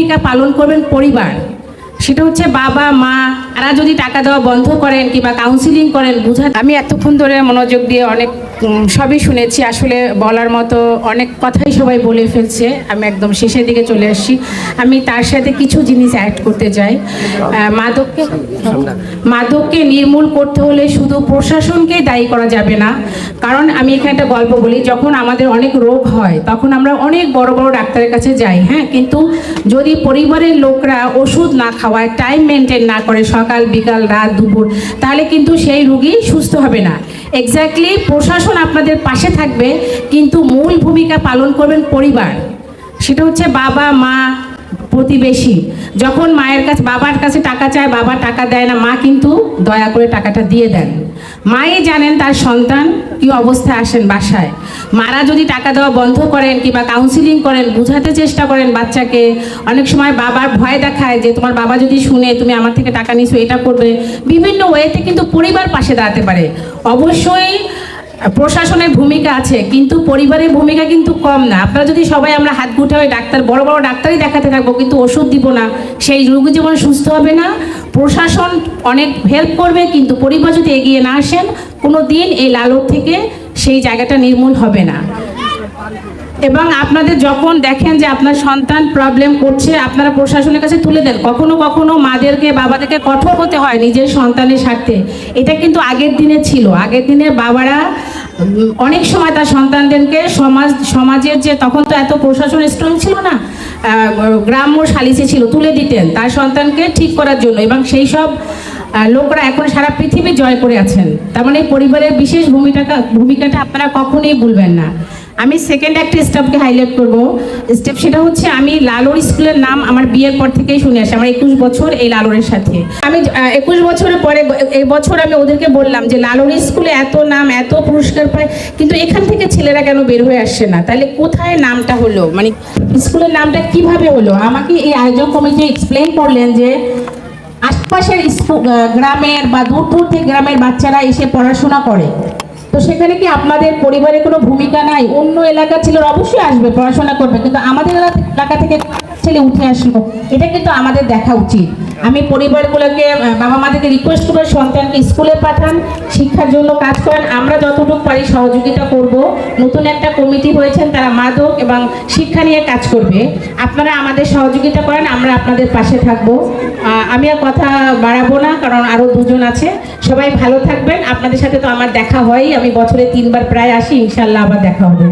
ভূমিকা পালন করবেন পরিবার। সেটা হচ্ছে বাবা মা এরা যদি টাকা দেওয়া বন্ধ করেন কিংবা কাউন্সিলিং করেন, বুঝা আমি এতক্ষণ ধরে মনোযোগ দিয়ে অনেক সবই শুনেছি। আসলে বলার মতো অনেক কথাই সবাই বলে ফেলছে। আমি একদম শেষের দিকে চলে আসছি। আমি তার সাথে কিছু জিনিস অ্যাড করতে চাই। মাদককে মাদককে নির্মূল করতে হলে শুধু প্রশাসনকেই দায়ী করা যাবে না। কারণ আমি এখানে একটা গল্প বলি, যখন আমাদের অনেক রোগ হয়, তখন আমরা অনেক বড় বড় ডাক্তারের কাছে যাই হ্যাঁ? কিন্তু যদি পরিবারের লোকরা ওষুধ না খাওয়ায় টাইম মেনটেন না করে সকাল বিকাল, রাত, দুপুর, তাহলে কিন্তু সেই রুগী সুস্থ হবে না। এক্স্যাক্টলি প্রশাসন আপনাদের পাশে থাকবে, কিন্তু মূল ভূমিকা পালন করবেন পরিবার। সেটা হচ্ছে বাবা, মা প্রতিবেশী। যখন মায়ের কাছে, বাবার কাছে টাকা চায়, বাবা টাকা দেয় না, মা কিন্তু দয়া করে টাকাটা দিয়ে দেন। মাই জানেন তার সন্তান কি অবস্থায় আসেন বাসায়। মারা যদি টাকা দেওয়া বন্ধ করেন কিংবা কাউন্সিলিং করেন, বোঝাতে চেষ্টা করেন বাচ্চাকে, অনেক সময় বাবার ভয় দেখায় যে, তোমার বাবা যদি শুনে তুমি আমার থেকে টাকা নিছো, এটা করবে। বিভিন্ন ওয়েতে কিন্তু পরিবার পাশে দাঁড়াতে পারে। অবশ্যই প্রশাসনের ভূমিকা আছে, কিন্তু পরিবারের ভূমিকা কিন্তু কম না। আপনারা যদি সবাই আমরা হাত গুটে হয়ে ডাক্তার, বড় বড় ডাক্তারই দেখাতে থাকব, কিন্তু ওষুধ দিব না। সেই রোগী যেমন সুস্থ হবে না। প্রশাসন অনেক হেল্প করবে, কিন্তু পরিবার যদি এগিয়ে না আসেন কোনো দিন এই লালক থেকে সেই জায়গাটা নির্মূল হবে না। এবং আপনাদের যখন দেখেন যে আপনার সন্তান প্রবলেম করছে, আপনারা প্রশাসনের কাছে তুলে দেন। কখনো কখনো মাদেরকে, বাবাদেরকে কঠোর হতে হয় নিজের সন্তানের স্বার্থে। এটা কিন্তু আগের দিনে ছিল। আগের দিনে বাবারা অনেক সময় তার সন্তানদেরকে সমাজ, সমাজের যে তখন তো এত প্রশাসন স্ট্রং ছিল না গ্রাম্য সালিসে ছিল, তুলে দিতেন তার সন্তানকে ঠিক করার জন্য। এবং সেই সব লোকরা এখন সারা পৃথিবী জয় করে আছেন। তার মানে পরিবারের বিশেষ ভূমিকাটা ভূমিকাটা আপনারা কখনোই ভুলবেন না। আমি সেকেন্ড একটা স্টেপকে হাইলাইট করব। স্টেপ সেটা হচ্ছে আমি লালোর স্কুলের নাম আমার বিয়ের পর থেকেই শুনে আসি, আমার একুশ বছর এই লালোরের সাথে। আমি একুশ বছরের পরে এই বছর আমি ওদেরকে বললাম যে, লালোর স্কুলে এত নাম, এত পুরস্কার পায়, কিন্তু এখান থেকে ছেলেরা কেন বের হয়ে আসছে না? তাহলে কোথায় নামটা হলো? মানে স্কুলের নামটা কীভাবে হলো? আমাকে এই আয়োজক কমিটি এক্সপ্লেন করলেন যে, আশপাশের গ্রামের বা দূর দূর থেকে গ্রামের বাচ্চারা এসে পড়াশোনা করে। তো সেখানে কি আপনাদের পরিবারে কোনো ভূমিকা নাই? অন্য এলাকা ছিল অবশ্যই আসবে, পড়াশোনা করবে, কিন্তু আমাদের এলাকা- থেকে ছেলে উঠে আসলো। এটা কিন্তু আমাদের দেখা উচিত। আমি পরিবারগুলোকে বাবা মাদেরকে রিকোয়েস্ট করব সন্তানকে স্কুলে পাঠান, শিক্ষার জন্য কাজ করেন। আমরা যতটুকু পারি সহযোগিতা করব। নতুন একটা কমিটি হয়েছেন, তারা মাদক এবং শিক্ষা নিয়ে কাজ করবে। আপনারা আমাদের সহযোগিতা করেন, আমরা আপনাদের পাশে থাকব। আমি আর কথা বাড়াবো না, কারণ আরও দুজন আছে। সবাই ভালো থাকবেন। আপনাদের সাথে তো আমার দেখা হয়ই। আমি বছরে তিনবার প্রায় আসি, ইনশাল্লাহ আবার দেখা হবে।